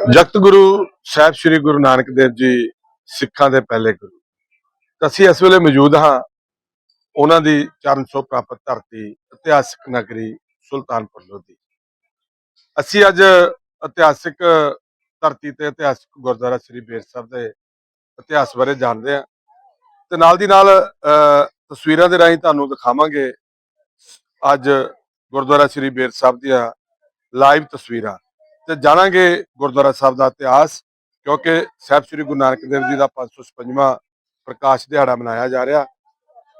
ਜਗਤ ਗੁਰੂ ਸਾਹਿਬ ਸ੍ਰੀ ਗੁਰੂ ਨਾਨਕ ਦੇਵ ਜੀ ਸਿੱਖਾਂ ਦੇ ਪਹਿਲੇ ਗੁਰੂ। ਤਾਂ ਅਸੀਂ ਇਸ ਵੇਲੇ ਮੌਜੂਦ ਹਾਂ ਉਹਨਾਂ ਦੀ ਚਰਨ ਛੋਹ ਪ੍ਰਾਪਤ ਧਰਤੀ ਇਤਿਹਾਸਕ ਨਗਰੀ ਸੁਲਤਾਨਪੁਰ ਲੋਧੀ। ਅਸੀਂ ਅੱਜ ਇਤਿਹਾਸਕ ਧਰਤੀ ਤੇ ਇਤਿਹਾਸਕ ਗੁਰਦੁਆਰਾ ਸ੍ਰੀ ਬੇਰ ਸਾਹਿਬ ਦੇ ਇਤਿਹਾਸ ਬਾਰੇ ਜਾਣਦੇ ਹਾਂ। ਤੇ ਨਾਲ ਦੀ ਨਾਲ ਅਹ, ਤਸਵੀਰਾਂ ਦੇ ਰਾਹੀਂ ਤੁਹਾਨੂੰ ਦਿਖਾਵਾਂਗੇ ਅੱਜ ਗੁਰਦੁਆਰਾ ਸ੍ਰੀ ਬੇਰ ਸਾਹਿਬ ਦੀਆਂ ਲਾਈਵ ਤਸਵੀਰਾਂ। ਤੇ ਜਾਣਾਂਗੇ ਗੁਰਦੁਆਰਾ ਸਾਹਿਬ ਦਾ ਇਤਿਹਾਸ ਕਿਉਂਕਿ ਸਾਹਿਬ ਸ੍ਰੀ ਗੁਰੂ ਨਾਨਕ ਦੇਵ ਜੀ ਦਾ 555ਵਾਂ ਪ੍ਰਕਾਸ਼ ਦਿਹਾੜਾ ਮਨਾਇਆ ਜਾ ਰਿਹਾ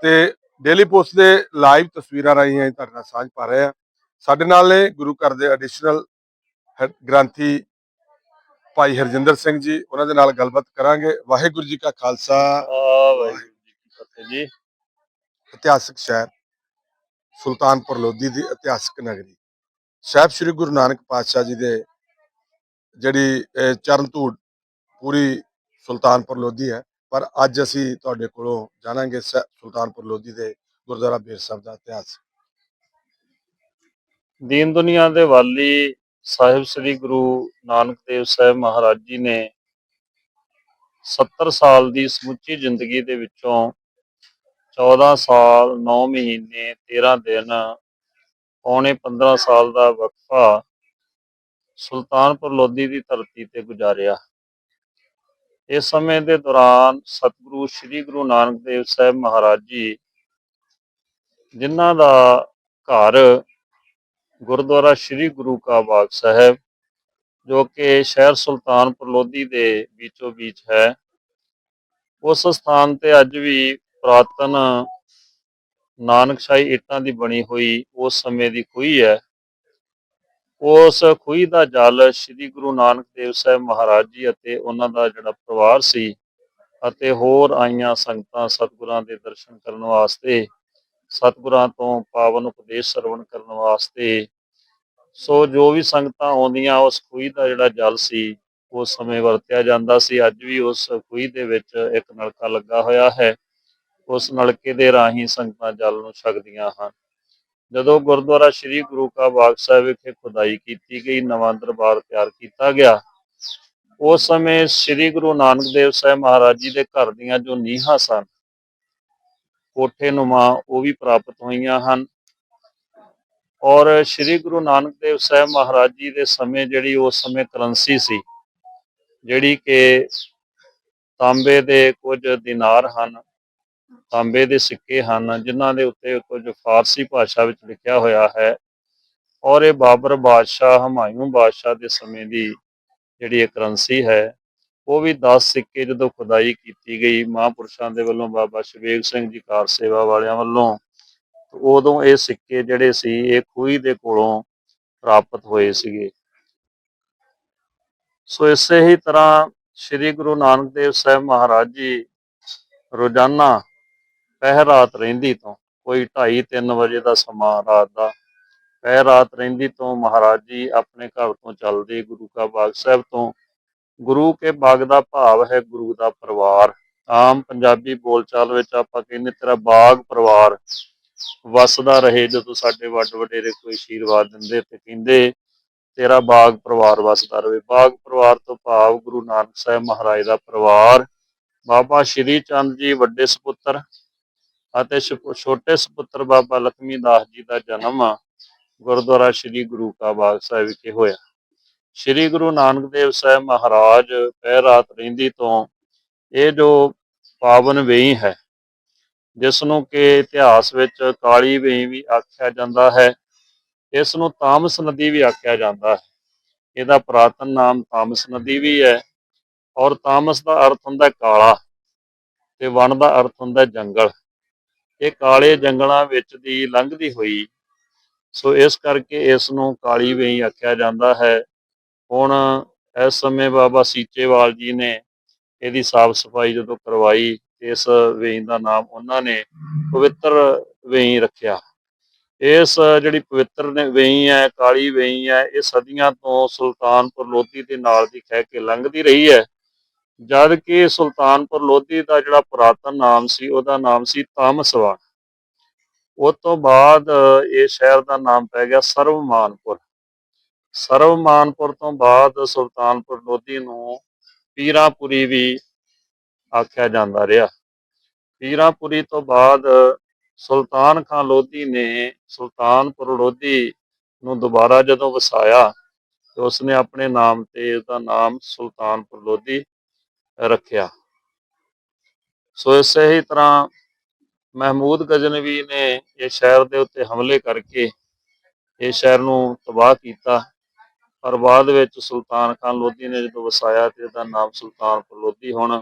ਤੇ ਡੇਲੀ ਪੋਸਟ ਦੇ ਲਾਈਵ ਤਸਵੀਰਾਂ ਰਾਹੀਂ ਅਸੀਂ ਤੁਹਾਡੇ ਨਾਲ ਸਾਂਝ ਪਾ ਰਹੇ ਹਾਂ। ਸਾਡੇ ਨਾਲ ਨੇ ਗੁਰੂ ਘਰ ਦੇ ਐਡੀਸ਼ਨਲ ਗ੍ਰੰਥੀ ਭਾਈ ਹਰਜਿੰਦਰ ਸਿੰਘ ਜੀ ਉਹਨਾਂ ਦੇ ਨਾਲ ਗੱਲਬਾਤ ਕਰਾਂਗੇ। ਵਾਹਿਗੁਰੂ ਜੀ ਕਾ ਖਾਲਸਾ। ਵਾਹਿਗੁਰੂ ਜੀ ਕੀ ਫਤਿਹ ਜੀ। ਇਤਿਹਾਸਕ ਸ਼ਹਿਰ ਸੁਲਤਾਨਪੁਰ ਲੋਧੀ ਦੀ ਇਤਿਹਾਸਕ ਨਗਰੀ। ਸਾਹਿਬ ਸ੍ਰੀ ਗੁਰੂ ਨਾਨਕ ਪਾਤਸ਼ਾਹ ਜੀ ਦੇ ਜਿਹੜੀ ਚਰਨ ਧੂੜ ਪੂਰੀ ਸੁਲਤਾਨਪੁਰ ਲੋਧੀ ਹੈ। ਪਰ ਅੱਜ ਅਸੀਂ ਤੁਹਾਡੇ ਕੋਲੋਂ ਜਾਣਾਂਗੇ ਸੁਲਤਾਨਪੁਰ ਲੋਧੀ ਦੇ ਗੁਰਦੁਆਰਾ ਬੇਰ ਸਾਹਿਬ ਦਾ ਇਤਿਹਾਸ। ਦੀਨ ਦੁਨੀਆ ਦੇ ਵਾਲੀ ਸਾਹਿਬ ਸ੍ਰੀ ਗੁਰੂ ਨਾਨਕ ਦੇਵ ਸਾਹਿਬ ਮਹਾਰਾਜ ਜੀ ਨੇ 70 ਸਾਲ ਦੀ ਸਮੁੱਚੀ ਜ਼ਿੰਦਗੀ ਦੇ ਵਿੱਚੋਂ 14 ਸਾਲ 9 ਮਹੀਨੇ 13 ਦਿਨ, ਪੌਣੇ 15 ਸਾਲ ਦਾ ਵਕਫਾ ਸੁਲਤਾਨਪੁਰ ਲੋਧੀ ਦੀ ਧਰਤੀ ਤੇ ਗੁਜ਼ਾਰਿਆ। ਇਸ ਸਮੇਂ ਦੇ ਦੌਰਾਨ ਸਤਿਗੁਰੂ ਸ੍ਰੀ ਗੁਰੂ ਨਾਨਕ ਦੇਵ ਸਾਹਿਬ ਮਹਾਰਾਜ ਜੀ, ਜਿਨ੍ਹਾਂ ਦਾ ਘਰ ਗੁਰਦੁਆਰਾ ਸ੍ਰੀ ਗੁਰੂ ਕਾ ਬਾਗ ਸਾਹਿਬ, ਜੋ ਕਿ ਸ਼ਹਿਰ ਸੁਲਤਾਨਪੁਰ ਲੋਧੀ ਦੇ ਵਿੱਚੋਂ ਵਿੱਚ ਹੈ, ਉਸ ਸਥਾਨ ਤੇ ਅੱਜ ਵੀ ਪੁਰਾਤਨ ਨਾਨਕਸ਼ਾਹੀ ਇੱਟਾਂ ਦੀ ਬਣੀ ਹੋਈ ਉਸ ਸਮੇਂ ਦੀ ਖੂਹੀ ਹੈ। ਉਸ ਖੂਹੀ ਦਾ ਜਲ ਸ੍ਰੀ ਗੁਰੂ ਨਾਨਕ ਦੇਵ ਸਾਹਿਬ ਮਹਾਰਾਜ ਜੀ ਅਤੇ ਉਹਨਾਂ ਦਾ ਜਿਹੜਾ ਪਰਿਵਾਰ ਸੀ ਅਤੇ ਹੋਰ ਆਈਆਂ ਸੰਗਤਾਂ ਸਤਿਗੁਰਾਂ ਦੇ ਦਰਸ਼ਨ ਕਰਨ ਵਾਸਤੇ, ਸਤਿਗੁਰਾਂ ਤੋਂ ਪਾਵਨ ਉਪਦੇਸ਼ ਸਰਵਣ ਕਰਨ ਵਾਸਤੇ, ਸੋ ਜੋ ਵੀ ਸੰਗਤਾਂ ਆਉਂਦੀਆਂ ਉਸ ਖੂਹੀ ਦਾ ਜਿਹੜਾ ਜਲ ਸੀ ਉਸ ਸਮੇਂ ਵਰਤਿਆ ਜਾਂਦਾ ਸੀ। ਅੱਜ ਵੀ ਉਸ ਖੂਹੀ ਦੇ ਵਿੱਚ ਇੱਕ ਨਲਕਾ ਲੱਗਾ ਹੋਇਆ ਹੈ। ਉਸ ਨਲਕੇ ਦੇ ਰਾਹੀਂ ਸੰਗਤਾਂ ਜਲ ਨੂੰ ਛਕਦੀਆਂ ਹਨ। ਜਦੋਂ ਗੁਰਦੁਆਰਾ ਸ੍ਰੀ ਗੁਰੂ ਕਾ ਬਾਗ ਸਾਹਿਬ ਵਿਖੇ ਖੁਦਾਈ ਕੀਤੀ ਗਈ, ਨਵਾਂ ਦਰਬਾਰ ਤਿਆਰ ਕੀਤਾ ਗਿਆ, ਉਸ ਸਮੇਂ ਸ੍ਰੀ ਗੁਰੂ ਨਾਨਕ ਦੇਵ ਸਾਹਿਬ ਮਹਾਰਾਜ ਜੀ ਦੇ ਘਰ ਦੀਆਂ ਜੋ ਨੀਹਾਂ ਸਨ, ਕੋਠੇ ਨੁਮਾ ਉਹ ਵੀ ਪ੍ਰਾਪਤ ਹੋਈਆਂ ਹਨ। ਔਰ ਸ੍ਰੀ ਗੁਰੂ ਨਾਨਕ ਦੇਵ ਸਾਹਿਬ ਮਹਾਰਾਜ ਜੀ ਦੇ ਸਮੇਂ ਜਿਹੜੀ ਉਸ ਸਮੇਂ ਕਰੰਸੀ ਸੀ, ਜਿਹੜੀ ਕਿ ਤਾਂਬੇ ਦੇ ਕੁਝ ਦਿਨਾਰ ਹਨ ਤਾਂਬੇ ਦੇ ਸਿੱਕੇ ਹਨ, ਜਿਨ੍ਹਾਂ ਦੇ ਉੱਤੇ ਕੁਝ ਫਾਰਸੀ ਭਾਸ਼ਾ ਵਿੱਚ ਲਿਖਿਆ ਹੋਇਆ ਹੈ, ਔਰ ਇਹ ਬਾਬਰ ਬਾਦਸ਼ਾਹ, ਹਮਾਯੂੰ ਬਾਦਸ਼ਾਹ ਦੇ ਸਮੇਂ ਦੀ ਜਿਹੜੀ ਇਹ ਕਰੰਸੀ ਹੈ, ਉਹ ਵੀ 10 ਸਿੱਕੇ ਜਦੋਂ ਖੁਦਾਈ ਕੀਤੀ ਗਈ, ਮਹਾਂਪੁਰਸ਼ਾਂ ਦੇ ਵੱਲੋਂ ਬਾਬਾ ਸ਼ਵੇਗ ਸਿੰਘ ਜੀ ਕਾਰ ਸੇਵਾ ਵਾਲਿਆਂ ਵੱਲੋਂ ਉਦੋਂ ਇਹ ਸਿੱਕੇ ਜਿਹੜੇ ਸੀ, ਇਹ ਖੂਹੀ ਦੇ ਕੋਲੋਂ ਪ੍ਰਾਪਤ ਹੋਏ ਸੀਗੇ। ਸੋ ਇਸੇ ਹੀ ਤਰ੍ਹਾਂ ਸ੍ਰੀ ਗੁਰੂ ਨਾਨਕ ਦੇਵ ਸਾਹਿਬ ਮਹਾਰਾਜ ਜੀ ਰੋਜ਼ਾਨਾ ਪਹਿਰ ਰਾਤ ਰਹਿੰਦੀ ਤੋਂ, ਕੋਈ 2:30 3 ਵਜੇ ਦਾ ਸਮਾਂ ਰਾਤ ਦਾ। ਪਹਿਰ ਰਾਤ ਰਹਿੰਦੀ ਤੋਂ ਮਹਾਰਾਜ ਜੀ ਆਪਣੇ ਘਰ ਤੋਂ ਚੱਲਦੇ ਗੁਰੂ ਕਾ ਬਾਗ ਸਾਹਿਬ ਤੋਂ। ਗੁਰੂ ਕੇ ਬਾਗ ਦਾ ਭਾਵ ਹੈ ਗੁਰੂ ਦਾ ਪਰਿਵਾਰ। ਆਮ ਪੰਜਾਬੀ ਬੋਲਚਾਲ ਵਿੱਚ ਆਪਾਂ ਕਹਿੰਦੇ ਤੇਰਾ ਬਾਗ ਪਰਿਵਾਰ। ਵਸਦਾ ਰਹੇ ਜਦੋਂ ਸਾਡੇ ਵੱਡ ਵਡੇਰੇ ਕੋਈ ਆਸ਼ੀਰਵਾਦ ਦਿੰਦੇ ਤੇ ਕਹਿੰਦੇ, ਤੇਰਾ ਬਾਗ ਪਰਿਵਾਰ ਵਸਦਾ ਰਹੇ। ਬਾਗ ਪਰਿਵਾਰ ਤੋਂ ਭਾਵ ਗੁਰੂ ਨਾਨਕ ਸਾਹਿਬ ਮਹਾਰਾਜ ਦਾ ਪਰਿਵਾਰ। ਬਾਬਾ ਸ਼੍ਰੀ ਚੰਦ ਜੀ ਵੱਡੇ ਸੁਪੁੱਤਰ ਅਤੇ ਛੋ- ਛੋਟੇ ਸੁਪੁੱਤਰ ਬਾਬਾ ਲਖਮੀ ਦਾਸ ਜੀ ਦਾ ਜਨਮ ਗੁਰਦੁਆਰਾ ਸ਼੍ਰੀ ਗੁਰੂ ਕਾ ਬਾਗ ਸਾਹਿਬ ਵਿਖੇ ਹੋਇਆ। ਸ਼੍ਰੀ ਗੁਰੂ ਨਾਨਕ ਦੇਵ ਸਾਹਿਬ ਮਹਾਰਾਜ ਪਹਿਰ ਰਾਤ ਰਹਿੰਦੀ ਤੋਂ ਇਹ ਜੋ ਪਾਵਨ ਵੇਈ ਹੈ ਜਿਸ ਨੂੰ ਕਿ ਇਤਿਹਾਸ ਵਿੱਚ ਕਾਲੀ ਵੇਈ ਵੀ ਆਖਿਆ ਜਾਂਦਾ ਹੈ ਇਸ ਨੂੰ ਤਾਮਸ ਨਦੀ ਵੀ ਆਖਿਆ ਜਾਂਦਾ ਹੈ। ਇਹਦਾ ਪੁਰਾਤਨ ਨਾਮ ਤਾਮਸ ਨਦੀ ਵੀ ਹੈ ਔਰ ਤਾਮਸ ਦਾ ਅਰਥ ਹੁੰਦਾ ਕਾਲਾ ਤੇ ਵਣ ਦਾ ਅਰਥ ਹੁੰਦਾ ਜੰਗਲ। ਇਹ ਕਾਲੇ ਜੰਗਲਾਂ ਵਿੱਚ ਦੀ ਲੰਘਦੀ ਹੋਈ। ਸੋ ਇਸ ਕਰਕੇ ਇਸ ਨੂੰ ਕਾਲੀ ਵੇਈ ਆਖਿਆ ਜਾਂਦਾ ਹੈ। ਹੁਣ ਇਸ ਸਮੇਂ ਬਾਬਾ ਸੀਚੇਵਾਲ ਜੀ ਨੇ ਇਹਦੀ ਸਾਫ਼ ਸਫ਼ਾਈ ਜਦੋਂ ਕਰਵਾਈ, ਇਸ ਵੇਈ ਦਾ ਨਾਮ ਉਹਨਾਂ ਨੇ ਪਵਿੱਤਰ ਵੇਈ ਰੱਖਿਆ। ਇਸ ਜਿਹੜੀ ਪਵਿੱਤਰ ਨੇ ਵੇਈ ਹੈ, ਕਾਲੀ ਵੇਈ ਹੈ, ਇਹ ਸਦੀਆਂ ਤੋਂ ਸੁਲਤਾਨਪੁਰ ਲੋਧੀ ਦੇ ਨਾਲ ਦੀ ਖਹਿ ਕੇ ਲੰਘਦੀ ਰਹੀ ਹੈ। ਜਦ ਕਿ ਸੁਲਤਾਨਪੁਰ ਲੋਧੀ ਦਾ ਜਿਹੜਾ ਪੁਰਾਤਨ ਨਾਮ ਸੀ, ਉਹਦਾ ਨਾਮ ਸੀ ਤਾਮਸਵਾਨ। ਉਸ ਤੋਂ ਬਾਅਦ ਇਹ ਸ਼ਹਿਰ ਦਾ ਨਾਮ ਪੈ ਗਿਆ ਸਰਵਮਾਨਪੁਰ। ਸਰਵਮਾਨਪੁਰ ਤੋਂ ਬਾਅਦ ਸੁਲਤਾਨਪੁਰ ਲੋਧੀ ਨੂੰ ਪੀਰਾਂਪੁਰੀ ਵੀ ਆਖਿਆ ਜਾਂਦਾ ਰਿਹਾ। ਪੀਰਾਂਪੁਰੀ ਤੋਂ ਬਾਅਦ ਸੁਲਤਾਨ ਖਾਨ ਲੋਧੀ ਨੇ ਸੁਲਤਾਨਪੁਰ ਲੋਧੀ ਨੂੰ ਦੁਬਾਰਾ ਜਦੋਂ ਵਸਾਇਆ, ਤੇ ਉਸਨੇ ਆਪਣੇ ਨਾਮ ਤੇ, ਉਹਦਾ ਨਾਮ ਸੁਲਤਾਨਪੁਰ ਲੋਧੀ ਰੱਖਿਆ। ਸੋ ਇਸੇ ਹੀ ਤਰ੍ਹਾਂ ਮਹਿਮੂਦ ਗਜਨਵੀ ਨੇ ਇਹ ਸ਼ਹਿਰ ਦੇ ਉੱਤੇ ਹਮਲੇ ਕਰਕੇ ਇਹ ਸ਼ਹਿਰ ਨੂੰ ਤਬਾਹ ਕੀਤਾ। ਪਰ ਬਾਅਦ ਵਿੱਚ ਸੁਲਤਾਨ ਖਾਨ ਲੋਧੀ ਨੇ ਜਦੋਂ ਵਸਾਇਆ ਤੇ ਇਹਦਾ ਨਾਮ ਸੁਲਤਾਨਪੁਰ ਲੋਧੀ ਹੁਣ,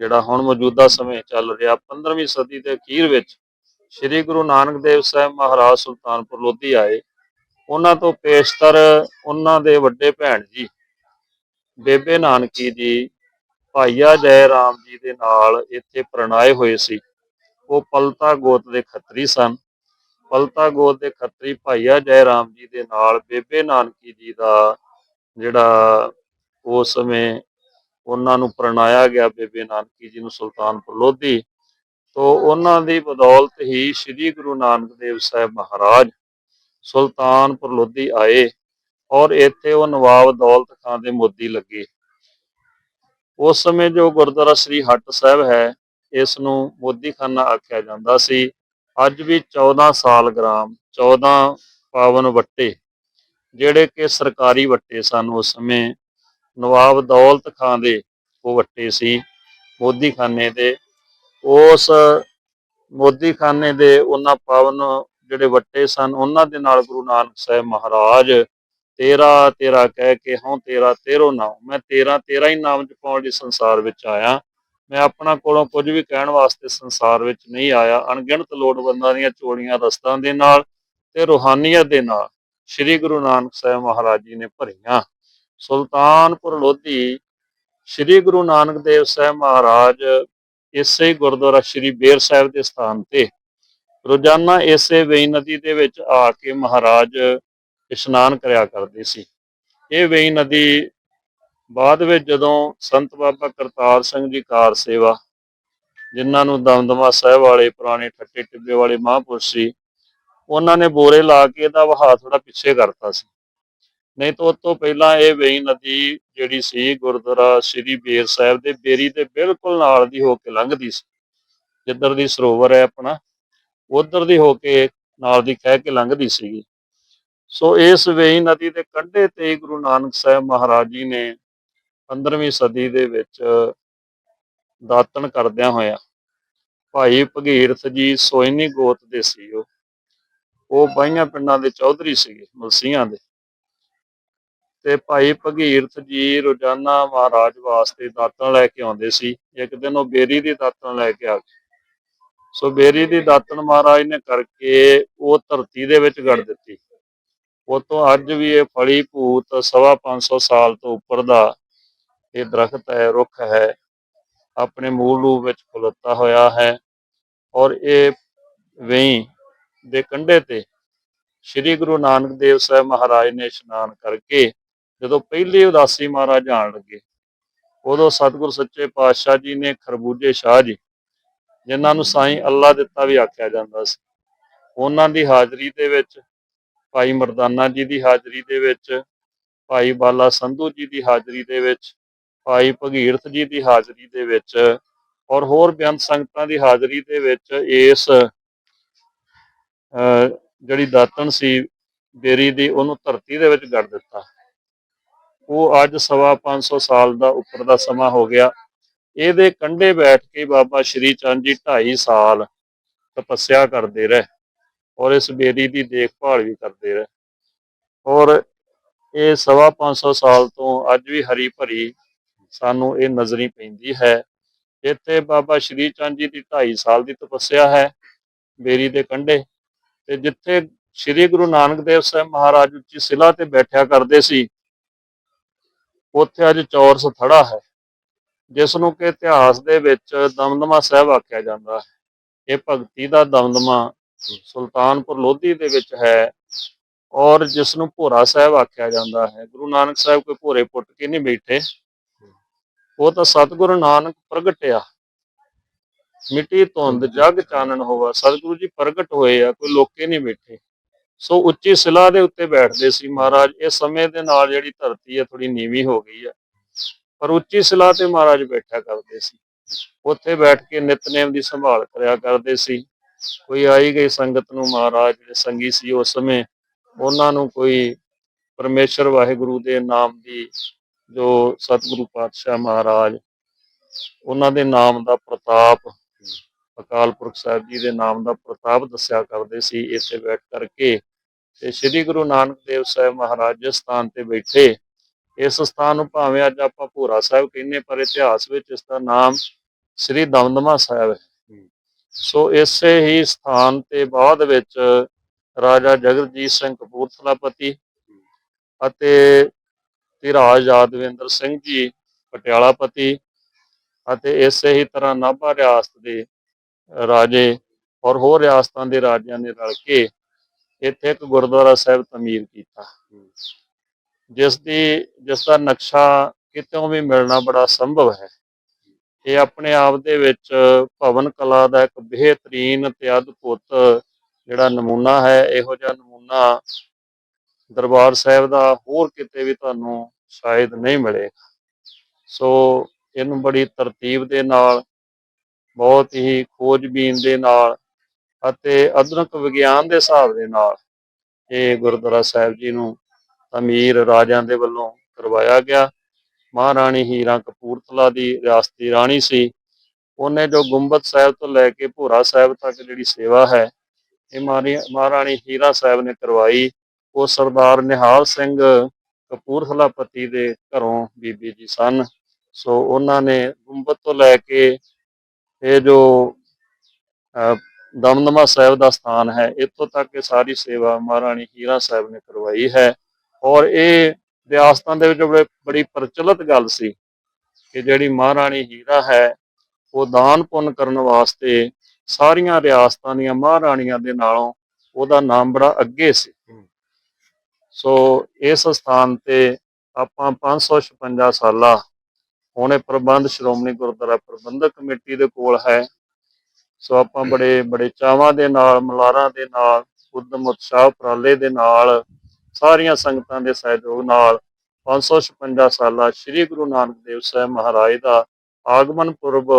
ਜਿਹੜਾ ਹੁਣ ਮੌਜੂਦਾ ਸਮੇਂ ਚੱਲ ਰਿਹਾ 15ਵੀਂ ਸਦੀ ਦੇ ਅਖੀਰ ਵਿੱਚ ਸ੍ਰੀ ਗੁਰੂ ਨਾਨਕ ਦੇਵ ਸਾਹਿਬ ਮਹਾਰਾਜ ਸੁਲਤਾਨਪੁਰ ਲੋਧੀ ਆਏ। ਉਹਨਾਂ ਤੋਂ ਪੇਸ਼ਤਰ ਉਹਨਾਂ ਦੇ ਵੱਡੇ ਭੈਣ ਜੀ, ਬੇਬੇ ਨਾਨਕੀ ਜੀ ਭਾਈਆ ਜੈ ਰਾਮ ਜੀ ਦੇ ਨਾਲ ਇੱਥੇ ਪ੍ਰਣਾਏ ਹੋਏ ਸੀ। ਉਹ ਪਲਤਾ ਗੋਤ ਦੇ ਖੱਤਰੀ ਸਨ। ਪਲਤਾ ਗੋਤ ਦੇ ਖੱਤਰੀ ਭਾਈਆ ਜੈ ਰਾਮ ਜੀ ਦੇ ਨਾਲ ਬੇਬੇ ਨਾਨਕੀ ਜੀ ਦਾ ਜਿਹੜਾ ਉਸ ਸਮੇਂ ਉਹਨਾਂ ਨੂੰ ਪ੍ਰਣਾਇਆ ਗਿਆ ਬੇਬੇ ਨਾਨਕੀ ਜੀ ਨੂੰ ਸੁਲਤਾਨਪੁਰ ਲੋਧੀ। ਤੋਂ ਉਹਨਾਂ ਦੀ ਬਦੌਲਤ ਹੀ ਸ੍ਰੀ ਗੁਰੂ ਨਾਨਕ ਦੇਵ ਸਾਹਿਬ ਮਹਾਰਾਜ ਸੁਲਤਾਨਪੁਰ ਲੋਧੀ ਆਏ ਔਰ ਇੱਥੇ ਉਹ ਨਵਾਬ ਦੌਲਤ ਖਾਨ ਦੇ ਮੋਦੀ ਲੱਗੇ। ਉਸ ਸਮੇਂ ਜੋ ਗੁਰਦੁਆਰਾ ਸ੍ਰੀ ਹੱਟ ਸਾਹਿਬ ਹੈ, ਇਸ ਨੂੰ ਮੋਦੀਖਾਨਾ ਆਖਿਆ ਜਾਂਦਾ ਸੀ। ਅੱਜ ਵੀ 14 ਸਾਲ ਗ੍ਰਾਮ 14 ਪਾਵਨ ਵੱਟੇ, ਜਿਹੜੇ ਕਿ ਸਰਕਾਰੀ ਵੱਟੇ ਸਨ, ਉਸ ਸਮੇਂ ਨਵਾਬ ਦੌਲਤ ਖਾਨ ਦੇ ਉਹ ਵੱਟੇ ਸੀ, ਮੋਦੀਖਾਨੇ ਦੇ। ਉਸ ਮੋਦੀਖਾਨੇ ਦੇ ਉਹਨਾਂ ਪਾਵਨ ਜਿਹੜੇ ਵੱਟੇ ਸਨ, ਉਹਨਾਂ ਦੇ ਨਾਲ ਗੁਰੂ ਨਾਨਕ ਸਾਹਿਬ ਮਹਾਰਾਜ ਤੇਰਾ ਤੇਰਾ ਕਹਿ ਕੇ ਹਉ ਤੇਰਾ ਤੇਰੋ ਨਾਮ ਮੈਂ ਤੇਰਾ ਤੇਰਾ ਹੀ ਨਾਮ ਜਪਾਉਣ ਲਈ ਸੰਸਾਰ ਵਿੱਚ ਆਇਆ। ਮੈਂ ਆਪਣਾ ਕੋਲੋਂ ਕੁਝ ਵੀ ਕਹਿਣ ਵਾਸਤੇ ਸੰਸਾਰ ਵਿੱਚ ਨਹੀਂ ਆਇਆ। ਅਣਗਿਣਤ ਲੋੜਵੰਦਾਂ ਦੀਆਂ ਚੋਲੀਆਂ ਰਸਤਾਂ ਦੇ ਨਾਲ ਤੇ ਰੂਹਾਨੀਅਤ ਦੇ ਨਾਲ ਸ੍ਰੀ ਗੁਰੂ ਨਾਨਕ ਸਾਹਿਬ ਮਹਾਰਾਜ ਜੀ ਨੇ ਭਰੀਆਂ। ਸੁਲਤਾਨਪੁਰ ਲੋਧੀ ਸ੍ਰੀ ਗੁਰੂ ਨਾਨਕ ਦੇਵ ਸਾਹਿਬ ਮਹਾਰਾਜ ਇਸੇ ਗੁਰਦੁਆਰਾ ਸ੍ਰੀ ਬੇਰ ਸਾਹਿਬ ਦੇ ਸਥਾਨ ਤੇ ਰੋਜ਼ਾਨਾ ਇਸੇ ਵੇਈ ਨਦੀ ਦੇ ਵਿੱਚ ਆ ਕੇ ਮਹਾਰਾਜ ਇਸ਼ਨਾਨ ਕਰਿਆ ਕਰਦੇ ਸੀ। ਇਹ ਵੇਈ ਨਦੀ ਬਾਅਦ ਵਿੱਚ ਜਦੋਂ ਸੰਤ ਬਾਬਾ ਕਰਤਾਰ ਸਿੰਘ ਜੀ ਕਾਰ ਸੇਵਾ, ਜਿਨ੍ਹਾਂ ਨੂੰ ਦਮਦਮਾ ਸਾਹਿਬ ਵਾਲੇ, ਪੁਰਾਣੇ ਠੱਟੇ ਟਿੱਬੇ ਵਾਲੇ ਮਹਾਂਪੁਰਸ਼ ਸੀ, ਉਹਨਾਂ ਨੇ ਬੋਰੇ ਲਾ ਕੇ ਇਹਦਾ ਵਹਾਅ ਥੋੜਾ ਪਿੱਛੇ ਕਰਤਾ ਸੀ। ਨਹੀਂ ਤਾਂ ਉਸ ਤੋਂ ਪਹਿਲਾਂ ਇਹ ਵੇਈ ਨਦੀ ਜਿਹੜੀ ਸੀ, ਗੁਰਦੁਆਰਾ ਸ੍ਰੀ ਬੇਰ ਸਾਹਿਬ ਦੇ ਬੇਰੀ ਦੇ ਬਿਲਕੁਲ ਨਾਲ ਦੀ ਹੋ ਕੇ ਲੰਘਦੀ ਸੀ। ਜਿੱਧਰ ਦੀ ਸਰੋਵਰ ਹੈ ਆਪਣਾ, ਉਧਰ ਦੀ ਹੋ ਕੇ ਨਾਲ ਦੀ ਕਹਿ ਕੇ ਲੰਘਦੀ ਸੀਗੀ। ਸੋ ਇਸ ਵੇਈ ਨਦੀ ਦੇ ਕੰਢੇ ਤੇ ਗੁਰੂ ਨਾਨਕ ਸਾਹਿਬ ਮਹਾਰਾਜ ਜੀ ਨੇ 15ਵੀਂ ਸਦੀ ਦੇ ਵਿੱਚ ਦਾਤਨ ਕਰਦਿਆਂ ਹੋਇਆ ਭਾਈ ਭਗੀਰਥ ਜੀ ਸੋਇਨੀ ਗੋਤ ਦੇ ਸੀ ਉਹ ਉਹ ਬਾਈਆਂ ਪਿੰਡਾਂ ਦੇ ਚੌਧਰੀ ਸੀਗੇ, ਮਲਸੀਆਂ ਦੇ। ਤੇ ਭਾਈ ਭਗੀਰਥ ਜੀ ਰੋਜ਼ਾਨਾ ਮਹਾਰਾਜ ਵਾਸਤੇ ਦਾਤਨ ਲੈ ਕੇ ਆਉਂਦੇ ਸੀ। ਇੱਕ ਦਿਨ ਉਹ ਬੇਰੀ ਦੀ ਦਾਤਨ ਲੈ ਕੇ ਆ ਗਏ। ਸੋ ਬੇਰੀ ਦੀ ਦਾਤਨ ਮਹਾਰਾਜ ਨੇ ਕਰਕੇ ਉਹ ਧਰਤੀ ਦੇ ਵਿੱਚ ਗੜ ਦਿੱਤੀ। ਉਹ ਅੱਜ ਵੀ ਇਹ ਫਲੀ ਭੂਤ ਸਵਾ 500 ਸਾਲ ਤੋਂ ਉੱਪਰ ਦਾ ਇਹ ਦਰਖਤ ਹੈ, ਰੁੱਖ ਹੈ, ਆਪਣੇ ਮੂਲ ਰੂਪ ਵਿੱਚ ਖਲੋਤਾ ਹੋਇਆ ਹੈ ਔਰ ਇਹ ਵੇਈ ਦੇ ਕੰਢੇ ਤੇ ਸ੍ਰੀ ਗੁਰੂ ਨਾਨਕ ਦੇਵ ਸਾਹਿਬ ਮਹਾਰਾਜ ਨੇ ਇਸ਼ਨਾਨ ਕਰਕੇ ਜਦੋਂ ਪਹਿਲੀ ਉਦਾਸੀ ਮਹਾਰਾਜ ਜਾਣ ਲੱਗੇ, ਉਦੋਂ ਸਤਿਗੁਰ ਸੱਚੇ ਪਾਤਸ਼ਾਹ ਜੀ ਨੇ ਖਰਬੂਜੇ ਸ਼ਾਹ ਜੀ, ਜਿਨ੍ਹਾਂ ਨੂੰ ਸਾਈਂ ਅੱਲਾ ਦਿੱਤਾ ਵੀ ਆਖਿਆ ਜਾਂਦਾ ਸੀ, ਉਹਨਾਂ ਦੀ ਹਾਜ਼ਰੀ ਦੇ ਵਿੱਚ ਭਾਈ ਮਰਦਾਨਾ ਜੀ ਦੀ ਹਾਜ਼ਰੀ ਦੇ ਵਿੱਚ ਭਾਈ ਬਾਲਾ ਸੰਧੂ ਜੀ ਦੀ ਹਾਜ਼ਰੀ ਦੇ ਵਿੱਚ ਭਾਈ ਭਗੀਰਥ ਜੀ ਦੀ ਹਾਜ਼ਰੀ ਦੇ ਵਿੱਚ ਔਰ ਹੋਰ ਬੇਅੰਤ ਸੰਗਤਾਂ ਦੀ ਹਾਜ਼ਰੀ ਦੇ ਵਿੱਚ ਇਸ ਅਹ, ਜਿਹੜੀ ਦਾਤਨ ਸੀ ਬੇਰੀ ਦੀ ਉਹਨੂੰ ਧਰਤੀ ਦੇ ਵਿੱਚ ਗੱਡ ਦਿੱਤਾ। ਉਹ ਅੱਜ ਸਵਾ 500 ਸਾਲ ਦਾ ਉੱਪਰ ਦਾ ਸਮਾਂ ਹੋ ਗਿਆ। ਇਹਦੇ ਕੰਢੇ ਬੈਠ ਕੇ ਬਾਬਾ ਸ਼੍ਰੀ ਚੰਦ ਜੀ 2.5 ਸਾਲ ਤਪੱਸਿਆ ਕਰਦੇ ਰਹੇ। ਔਰ ਇਸ ਬੇਰੀ ਦੀ ਦੇਖਭਾਲ ਵੀ ਕਰਦੇ ਰਹੇ। ਔਰ ਇਹ ਸਵਾ 500 ਸਾਲ ਤੋਂ ਅੱਜ ਵੀ ਹਰੀ ਭਰੀ ਸਾਨੂੰ ਇਹ ਨਜ਼ਰੀ ਪੈਂਦੀ ਹੈ। ਇੱਥੇ ਬਾਬਾ ਸ਼੍ਰੀ ਚੰਦ ਜੀ ਦੀ 2.5 ਸਾਲ ਦੀ ਤਪੱਸਿਆ ਹੈ ਬੇਰੀ ਦੇ ਕੰਢੇ ਤੇ ਜਿੱਥੇ ਸ਼੍ਰੀ ਗੁਰੂ ਨਾਨਕ ਦੇਵ ਸਾਹਿਬ ਮਹਾਰਾਜ ਉੱਚੀ ਸਿਲਾ ਤੇ ਬੈਠਿਆ ਕਰਦੇ ਸੀ, ਉੱਥੇ ਅੱਜ ਚੌਰਸ ਥੜਾ ਹੈ, ਜਿਸ ਨੂੰ ਕਿ ਇਤਿਹਾਸ ਦੇ ਵਿੱਚ ਦਮਦਮਾ ਸਾਹਿਬ ਆਖਿਆ ਜਾਂਦਾ ਹੈ। ਇਹ ਭਗਤੀ ਦਾ ਦਮਦਮਾ ਸੁਲਤਾਨਪੁਰ ਲੋਧੀ ਦੇ ਵਿੱਚ ਹੈ ਔਰ ਜਿਸ ਨੂੰ ਭੋਰਾ ਸਾਹਿਬ ਆਖਿਆ ਜਾਂਦਾ ਹੈ। ਗੁਰੂ ਨਾਨਕ ਸਾਹਿਬ ਕੋਈ ਭੋਰੇ ਪੁੱਟ ਕੇ ਨਹੀਂ ਬੈਠੇ। ਉਹ ਤਾਂ ਸਤਿਗੁਰੂ ਨਾਨਕ ਪ੍ਰਗਟਿਆ। ਮਿੱਟੀ ਧੁੰਦ, ਜਗ ਚਾਨਣ ਹੋਵਾ ਸਤਿਗੁਰੂ ਜੀ ਪ੍ਰਗਟ ਹੋਏ ਆ, ਕੋਈ ਲੋਕੇ ਨਹੀਂ ਬੈਠੇ। ਸੋ ਉੱਚੀ ਸਿਲਾ ਦੇ ਉੱਤੇ ਬੈਠਦੇ ਸੀ ਮਹਾਰਾਜ। ਇਹ ਸਮੇਂ ਦੇ ਨਾਲ ਜਿਹੜੀ ਧਰਤੀ ਹੈ ਥੋੜੀ ਨੀਵੀਂ ਹੋ ਗਈ ਹੈ ਪਰ ਉੱਚੀ ਸਿਲਾ ਤੇ ਮਹਾਰਾਜ ਬੈਠਾ ਕਰਦੇ ਸੀ। ਉੱਥੇ ਬੈਠ ਕੇ ਨਿਤਨੇਮ ਦੀ ਸੰਭਾਲ ਕਰਿਆ ਕਰਦੇ ਸੀ। ਕੋਈ ਆਈ ਗਈ ਸੰਗਤ ਨੂੰ ਮਹਾਰਾਜ, ਜਿਹੜੇ ਸੰਗੀ ਸੀ ਉਸ ਸਮੇਂ, ਉਹਨਾਂ ਨੂੰ ਕੋਈ ਪਰਮੇਸ਼ਰ ਵਾਹਿਗੁਰੂ ਦੇ ਨਾਮ ਦੀ ਜੋ ਸਤਿਗੁਰੂ ਪਾਤਸ਼ਾਹ ਮਹਾਰਾਜ, ਉਹਨਾਂ ਦੇ ਨਾਮ ਦਾ ਪ੍ਰਤਾਪ, ਅਕਾਲ ਪੁਰਖ ਸਾਹਿਬ ਜੀ ਦੇ ਨਾਮ ਦਾ ਪ੍ਰਤਾਪ ਦੱਸਿਆ ਕਰਦੇ ਸੀ, ਇੱਥੇ ਬੈਠ ਕਰਕੇ ਤੇ ਸ੍ਰੀ ਗੁਰੂ ਨਾਨਕ ਦੇਵ ਸਾਹਿਬ ਮਹਾਰਾਜ ਜਿਸ ਸਥਾਨ ਤੇ ਬੈਠੇ, ਇਸ ਸਥਾਨ ਨੂੰ ਭਾਵੇਂ ਅੱਜ ਆਪਾਂ ਭੋਰਾ ਸਾਹਿਬ ਕਹਿੰਦੇ ਪਰ ਇਤਿਹਾਸ ਵਿੱਚ ਇਸ ਦਾ ਨਾਮ ਸ੍ਰੀ ਦਮਦਮਾ ਸਾਹਿਬ ਹੈ। ਸੋ ਇਸੇ ਹੀ ਸਥਾਨ ਤੇ ਬਾਅਦ ਵਿੱਚ ਰਾਜਾ ਜਗਤਜੀਤ ਸਿੰਘ ਕਪੂਰਥਲਾਪਤੀ ਅਤੇ ਧੀਰਾਜ ਯਾਦਵਿੰਦਰ ਸਿੰਘ ਜੀ ਪਟਿਆਲਾਪਤੀ ਅਤੇ ਇਸੇ ਹੀ ਤਰ੍ਹਾਂ ਨਾਭਾ ਰਿਆਸਤ ਦੇ ਰਾਜੇ ਔਰ ਹੋਰ ਰਿਆਸਤਾਂ ਦੇ ਰਾਜਿਆਂ ਨੇ ਰਲ ਕੇ ਇੱਥੇ ਇੱਕ ਗੁਰਦੁਆਰਾ ਸਾਹਿਬ ਤਮੀਰ ਕੀਤਾ। ਜਿਸ ਦੀ, ਜਿਸ ਦਾ ਨਕਸ਼ਾ ਕਿਤੋਂ ਵੀ ਮਿਲਣਾ ਬੜਾ ਸੰਭਵ ਹੈ। ਇਹ ਆਪਣੇ ਆਪ ਦੇ ਵਿੱਚ ਭਵਨ ਕਲਾ ਦਾ ਇੱਕ ਬਿਹਤਰੀਨ ਤੇ ਅਦਭੁਤ ਜਿਹੜਾ ਨਮੂਨਾ ਹੈ, ਇਹੋ ਜਿਹਾ ਨਮੂਨਾ ਦਰਬਾਰ ਸਾਹਿਬ ਦਾ ਹੋਰ ਕਿਤੇ ਵੀ ਤੁਹਾਨੂੰ ਸ਼ਾਇਦ ਨਹੀਂ ਮਿਲੇਗਾ। ਸੋ ਇਹਨੂੰ ਬੜੀ ਤਰਤੀਬ ਦੇ ਨਾਲ, ਬਹੁਤ ਹੀ ਖੋਜਬੀਨ ਦੇ ਨਾਲ ਅਤੇ ਆਧੁਨਿਕ ਵਿਗਿਆਨ ਦੇ ਹਿਸਾਬ ਦੇ ਨਾਲ ਇਹ ਗੁਰਦੁਆਰਾ ਸਾਹਿਬ ਜੀ ਨੂੰ ਅਮੀਰ ਰਾਜਿਆਂ ਦੇ ਵੱਲੋਂ ਕਰਵਾਇਆ ਗਿਆ। ਮਹਾਰਾਣੀ ਹੀਰਾ ਕਪੂਰਥਲਾ ਦੀ ਰਿਆਸਤੀ ਰਾਣੀ ਸੀ। ਉਹਨੇ ਜੋ ਗੁੰਬਦ ਸਾਹਿਬ ਤੋਂ ਲੈ ਕੇ ਭੋਰਾ ਸਾਹਿਬ ਤੱਕ ਜਿਹੜੀ ਸੇਵਾ ਹੈ ਇਹ ਮਹਾਰੀ- ਮਹਾਰਾਣੀ ਹੀਰਾ ਸਾਹਿਬ ਨੇ ਕਰਵਾਈ। ਉਹ ਸਰਦਾਰ ਨਿਹਾਲ ਸਿੰਘ ਕਪੂਰਥਲਾ ਪਤੀ ਦੇ ਘਰੋਂ ਬੀਬੀ ਜੀ ਸਨ। ਸੋ ਉਹਨਾਂ ਨੇ ਗੁੰਬਦ ਤੋਂ ਲੈ ਕੇ ਇਹ ਜੋ ਅਹ, ਦਮਦਮਾ ਸਾਹਿਬ ਦਾ ਸਥਾਨ ਹੈ ਇੱਥੋਂ ਤੱਕ ਇਹ ਸਾਰੀ ਸੇਵਾ ਮਹਾਰਾਣੀ ਹੀਰਾ ਸਾਹਿਬ ਨੇ ਕਰਵਾਈ ਹੈ। ਔਰ ਇਹ ਰਿਆਸਤਾਂ ਦੇ ਵਿੱਚ ਬੜੇ ਪ੍ਰਚਲਿਤ ਗੱਲ ਸੀ ਕਿ ਜਿਹੜੀ ਮਹਾਰਾਣੀ ਹੀਰਾ ਹੈ ਉਹ ਦਾਨ ਪੁੰਨ ਕਰਨ ਵਾਸਤੇ ਸਾਰੀਆਂ ਰਿਆਸਤਾਂ ਦੀਆਂ ਮਹਾਰਾਣੀਆਂ ਦੇ ਨਾਲੋਂ ਉਹਦਾ ਨਾਮ ਬੜਾ ਅੱਗੇ ਸੀ। ਸੋ ਇਸ ਸਥਾਨ ਤੇ ਆਪਾਂ 556 ਸਾਲਾ ਹੁਣੇ ਪ੍ਰਬੰਧ ਸ਼੍ਰੋਮਣੀ ਗੁਰਦੁਆਰਾ ਪ੍ਰਬੰਧਕ ਕਮੇਟੀ ਦੇ ਕੋਲ ਹੈ। ਸੋ ਆਪਾਂ ਬੜੇ ਬੜੇ ਚਾਵਾਂ ਦੇ ਨਾਲ ਮਲਾਰਾਂ ਦੇ ਨਾਲ ਉਦਮ ਉਤਸ਼ਾਹ ਉਪਰਾਲੇ ਦੇ ਨਾਲ ਸਾਰੀਆਂ ਸੰਗਤਾਂ ਦੇ ਸਹਿਯੋਗ ਨਾਲ 556 ਸਾਲਾ ਸ੍ਰੀ ਗੁਰੂ ਨਾਨਕ ਦੇਵ ਸਾਹਿਬ ਮਹਾਰਾਜ ਦਾ ਆਗਮਨ ਪੁਰਬ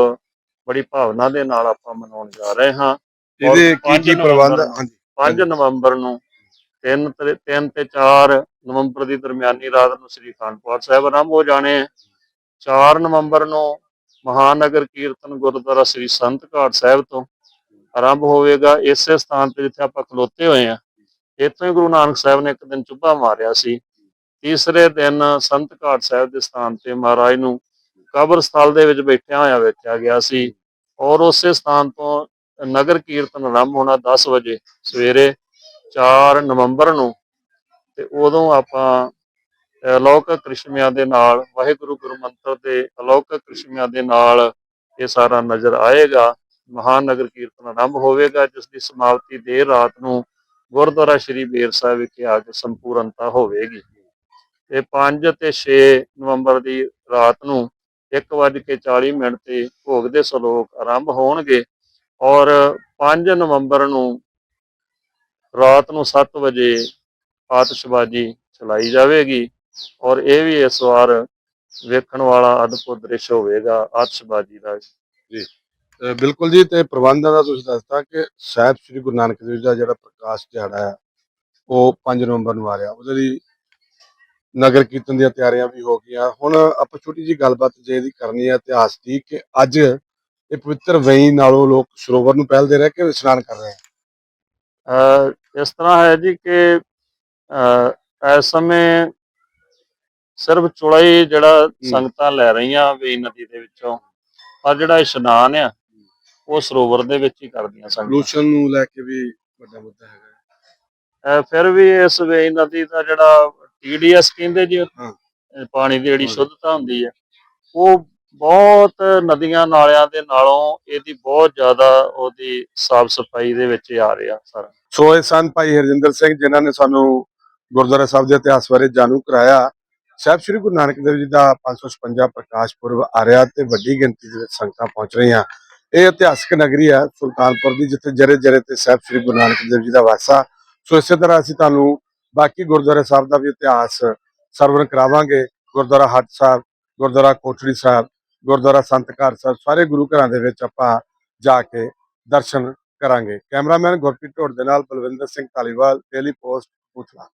ਬੜੀ ਭਾਵਨਾ ਦੇ ਨਾਲ ਆਪਾਂ ਮਨਾਉਣ ਜਾ ਰਹੇ ਹਾਂ। ਇਹਦੇ ਕੀ ਕੀ ਪ੍ਰਬੰਧ? ਹਾਂਜੀ। 5 ਨਵੰਬਰ ਨੂੰ 3 ਤੇ 3 ਤੇ 4 ਨਵੰਬਰ ਦੀ ਦਰਮਿਆਨੀ ਰਾਤ ਨੂੰ ਸ੍ਰੀ ਪਾਠ ਸਾਹਿਬ ਆਰੰਭ ਹੋ ਜਾਣੇ। ਹੈ 4 ਨਵੰਬਰ ਨੂੰ ਮਹਾਨਗਰ ਕੀਰਤਨ ਗੁਰਦੁਆਰਾ ਸ੍ਰੀ ਸੰਤ ਘਾਟ ਸਾਹਿਬ ਤੋਂ ਆਰੰਭ ਹੋਵੇਗਾ। ਇਸੇ ਸਥਾਨ ਤੇ ਜਿੱਥੇ ਆਪਾਂ ਖਲੋਤੇ ਹੋਏ ਆ ਇੱਥੋਂ ਹੀ ਗੁਰੂ ਨਾਨਕ ਸਾਹਿਬ ਨੇ ਇੱਕ ਦਿਨ ਚੁੱਭਾ ਮਾਰਿਆ ਸੀ। ਤੀਸਰੇ ਦਿਨ ਸੰਤ ਘਾਟ ਸਾਹਿਬ ਦੇ ਸਥਾਨ ਤੇ ਮਹਾਰਾਜ ਨੂੰ ਕਬਰ ਸਥਲ ਦੇ ਵਿੱਚ ਬੈਠਿਆ ਹੋਇਆ ਵੇਖਿਆ ਗਿਆ ਸੀ। ਔਰ ਉਸੇ ਸਥਾਨ ਤੋਂ ਨਗਰ ਕੀਰਤਨ ਆਰੰਭ ਹੋਣਾ 10 ਵਜੇ ਸਵੇਰੇ 4 ਨਵੰਬਰ ਨੂੰ ਤੇ ਉਦੋਂ ਆਪਾਂ ਅਲੌਕਿਕ ਕ੍ਰਿਸ਼ਮਿਆਂ ਦੇ ਨਾਲ, ਵਾਹਿਗੁਰੂ ਗੁਰੂ ਮੰਤਰ ਦੇ ਅਲੌਕਿਕ ਕ੍ਰਿਸ਼ਮਿਆਂ ਦੇ ਨਾਲ ਇਹ ਸਾਰਾ ਨਜ਼ਰ ਆਏਗਾ। ਮਹਾਨਗਰ ਕੀਰਤਨ ਆਰੰਭ ਹੋਵੇਗਾ, ਜਿਸ ਦੀ ਸਮਾਪਤੀ ਦੇਰ ਰਾਤ ਨੂੰ ਗੁਰਦੁਆਰਾ ਸ੍ਰੀ ਬੇਰ ਸਾਹਿਬ ਵਿਖੇ ਆ ਕੇ ਸੰਪੂਰਨਤਾ ਹੋਵੇਗੀ। ਤੇ 5 ਤੇ 6 ਨਵੰਬਰ ਦੀ ਰਾਤ ਨੂੰ 1:40 ਮਿੰਟ ਤੇ ਭੋਗ ਦੇ ਸ਼ਲੋਕ ਆਰੰਭ ਹੋਣਗੇ ਔਰ 5 ਨਵੰਬਰ ਨੂੰ ਰਾਤ ਨੂੰ 7 ਵਜੇ ਆਤਿਸ਼ਬਾਜ਼ੀ ਚਲਾਈ ਜਾਵੇਗੀ ਔਰ ਇਹ ਵੀ ਇਸ ਵਾਰ ਵੇਖਣ ਵਾਲਾ ਅਦਭੁਤ ਦ੍ਰਿਸ਼ ਹੋਵੇਗਾ ਆਤਿਸ਼ਬਾਜ਼ੀ ਦਾ। ਅਹ ਬਿਲਕੁਲ ਜੀ ਤੇ ਪ੍ਰਬੰਧਾਂ ਦਾ ਤੁਸੀਂ ਦੱਸਤਾ ਕਿ ਸਾਹਿਬ ਸ੍ਰੀ ਗੁਰੂ ਨਾਨਕ ਦੇਵ ਜੀ ਦਾ ਜਿਹੜਾ ਪ੍ਰਕਾਸ਼ ਦਿਹਾੜਾ ਹੈ ਉਹ 5 ਨਵੰਬਰ ਨੂੰ ਆ ਰਿਹਾ। ਉਹਦੇ ਲਈ ਨਗਰ ਕੀਰਤਨ ਦੀਆਂ ਤਿਆਰੀਆਂ ਵੀ ਹੋ ਗਈਆਂ। ਹੁਣ ਆਪਾਂ ਛੋਟੀ ਜੀ ਗੱਲਬਾਤ ਜੇ ਇਹਦੀ ਕਰਨੀ ਹੈ ਇਤਿਹਾਸ ਦੀ ਕਿ ਅੱਜ ਇਹ ਪਵਿੱਤਰ ਵੇਈ ਨਾਲੋਂ ਲੋਕ ਸਰੋਵਰ ਨੂੰ ਪਹਿਲ ਦੇ ਰਹੇ ਕਿ ਇਸ਼ਨਾਨ ਕਰ ਰਹੇ ਆ ਅਹ ਇਸ ਤਰ੍ਹਾਂ ਹੈ ਜੀ ਕਿ ਇਸ ਸਮੇਂ ਸਿਰਫ ਚੁੜਾਈ ਜਿਹੜਾ ਸੰਗਤਾਂ ਲੈ ਰਹੀਆਂ ਵੇ ਨਦੀ ਦੇ ਵਿੱਚੋਂ। ਪਰ ਜਿਹੜਾ ਇਸ਼ਨਾਨ ਆ ਉਹ ਸਰੋਵਰ ਦੇ ਵਿੱਚ ਹੀ ਕਰਦੀਆਂ ਸੰਗਤਾਂ ਪੋਲੂਸ਼ਨ ਨੂੰ ਲੈ ਕੇ ਵੀ ਵੱਡਾ ਮੁੱਦਾ ਹੈਗਾ। ਅਹ ਫਿਰ ਵੀ ਇਸ ਵੇਈ ਨਦੀ ਦਾ ਜਿਹੜਾ ਟੀਡੀਐਸ ਕਹਿੰਦੇ ਜੀ ਹਾਂ। ਅਹ ਪਾਣੀ ਦੀ ਜਿਹੜੀ ਹਾਂ। ਸ਼ੁੱਧਤਾ ਹੁੰਦੀ ਹੈ ਉਹ ਬਹੁਤ ਨਦੀਆਂ ਨਾਲਿਆਂ ਦੇ ਨਾਲੋਂ ਇਹਦੀ ਬਹੁਤ ਜ਼ਿਆਦਾ ਉਹਦੀ ਸਾਫ਼ ਸਫ਼ਾਈ ਦੇ ਵਿੱਚ ਆ ਰਿਹਾ ਸਾਰਾ। ਸੋ ਇਹ ਸਨ ਭਾਈ ਹਰਜਿੰਦਰ ਸਿੰਘ ਜਿਨ੍ਹਾਂ ਨੇ ਸਾਨੂੰ ਗੁਰਦੁਆਰਾ ਸਾਹਿਬ ਦੇ ਇਤਿਹਾਸ ਬਾਰੇ ਜਾਣੂ ਕਰਾਇਆ। ਸਾਹਿਬ ਸ੍ਰੀ ਗੁਰੂ ਨਾਨਕ ਦੇਵ ਜੀ ਦਾ 556 ਪ੍ਰਕਾਸ਼ ਪੁਰਬ ਆ ਰਿਹਾ ਤੇ ਵੱਡੀ ਗਿਣਤੀ ਦੇ ਵਿੱਚ ਸੰਗਤਾਂ ਪਹੁੰਚ ਰਹੀਆਂ। ਇਹ ਇਤਿਹਾਸਕ ਨਗਰੀ ਹੈ ਸੁਲਤਾਨਪੁਰ ਦੀ, ਜਿੱਥੇ ਜਰੇ ਜਰੇ ਤੇ ਸਾਹਿਬ ਸ੍ਰੀ ਗੁਰੂ ਨਾਨਕ ਦੇਵ ਜੀ ਦਾ ਵਾਸਾ ਸੋ ਇਸੇ ਤਰ੍ਹਾਂ ਅਸੀਂ ਤੁਹਾਨੂੰ ਬਾਕੀ ਗੁਰਦੁਆਰੇ ਸਾਹਿਬ ਦਾ ਵੀ ਇਤਿਹਾਸ ਸਰਵਣ ਕਰਾਵਾਂਗੇ। ਗੁਰਦੁਆਰਾ ਹੱਟ ਸਾਹਿਬ, ਗੁਰਦੁਆਰਾ ਕੋਟੜੀ ਸਾਹਿਬ, ਗੁਰਦੁਆਰਾ ਸੰਤ ਘਰ ਸਾਹਿਬ, ਸਾਰੇ ਗੁਰੂ ਘਰਾਂ ਦੇ ਵਿੱਚ ਆਪਾਂ ਜਾ ਕੇ ਦਰਸ਼ਨ ਕਰਾਂਗੇ। ਕੈਮਰਾਮੈਨ ਗੁਰਪ੍ਰੀਤ ਢੋੜ ਦੇ ਨਾਲ ਬਲਵਿੰਦਰ ਸਿੰਘ ਧਾਲੀਵਾਲ ਡੇਲੀ ਪੋਸਟ ਪੁੱਛਲਾ